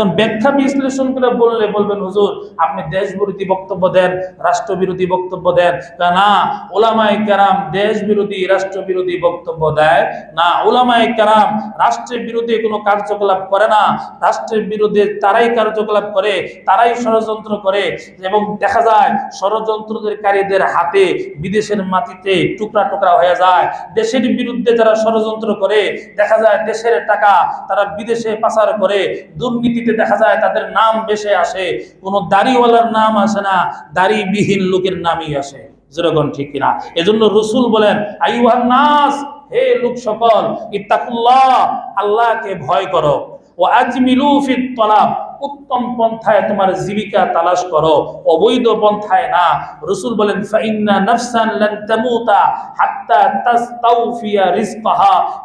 এখন ব্যাখ্যা বিশ্লেষণ করে বললে বলবেন, হুজুর, আপনি দেশ বিরোধী বক্তব্য দেন রাষ্ট্র বিরোধী বক্তব্য দেন। তা না ওলামাই কেরাম দেশ বিরোধী রাষ্ট্র বিরোধী বক্তব্য দেয়। না ওলামাই কেরাম রাষ্ট্রের বিরুদ্ধে কোনো কার্যকলাপ করে না। রাষ্ট্রের বিরুদ্ধে তারাই কার্যকলাপ করে, তারাই ষড়যন্ত্র করে এবং দেখা যায় ষড়যন্ত্রকারীদের হাতে বিদেশের মাটিতে টুকরা টুকরা হয়ে যায়। দেশের বিরুদ্ধে যারা ষড়যন্ত্র করে, দেখা যায় দেশের টাকা তারা বিদেশে পাচার করে, দুর্নীতিতে দেখা যায় তাদের নাম বেশে আসে, কোনো দাড়িওয়ালার নাম আসে না, দাড়িবিহীন লোকের নামই আসে। যেরকম ঠিক কিনা? এজন্য রসুল বলেন আইহান নাস, হে লোক সকল, ইত্তাকুল্লাহ, আল্লাহকে ভয় করো। ও আজমিলু ফিত তলাব উত্তম পন্থায় তোমার জীবিকা তালাশ করো। অবৈধ পন্থায় না। রসুল বলেন, ফাইন্না নাফসান লান তামুতা হাত্তা তাস্তাউফিয়া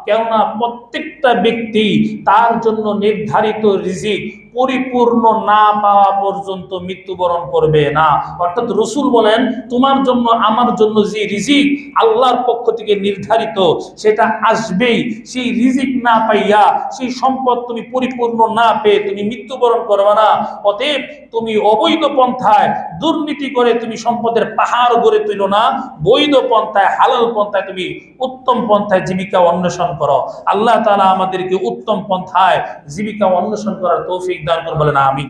কেননা প্রত্যেকটা ব্যক্তি তার জন্য নির্ধারিত রিজিক পরিপূর্ণ না পাওয়া পর্যন্ত মৃত্যুবরণ করবে না। অর্থাৎ রসুল বলেন, তোমার জন্য, আমার জন্য যে রিজিক আল্লাহর পক্ষ থেকে নির্ধারিত, সেটা আসবেই। সেই রিজিক না পাইয়া, সেই সম্পদ তুমি পরিপূর্ণ না পেয়ে তুমি মৃত্যুবরণ করবে না। অতএব তুমি অবৈধ পন্থায় দুর্নীতি করে তুমি সম্পদের পাহাড় গড়ে তুল না। বৈধ পন্থায়, হালাল পন্থায় তুমি উত্তম পন্থায় জীবিকা অন্বেষণ করো। আল্লাহ তাআলা আমাদেরকে উত্তম পন্থায় জীবিকা অন্বেষণ করার তৌফিক দান করে বলেন আমি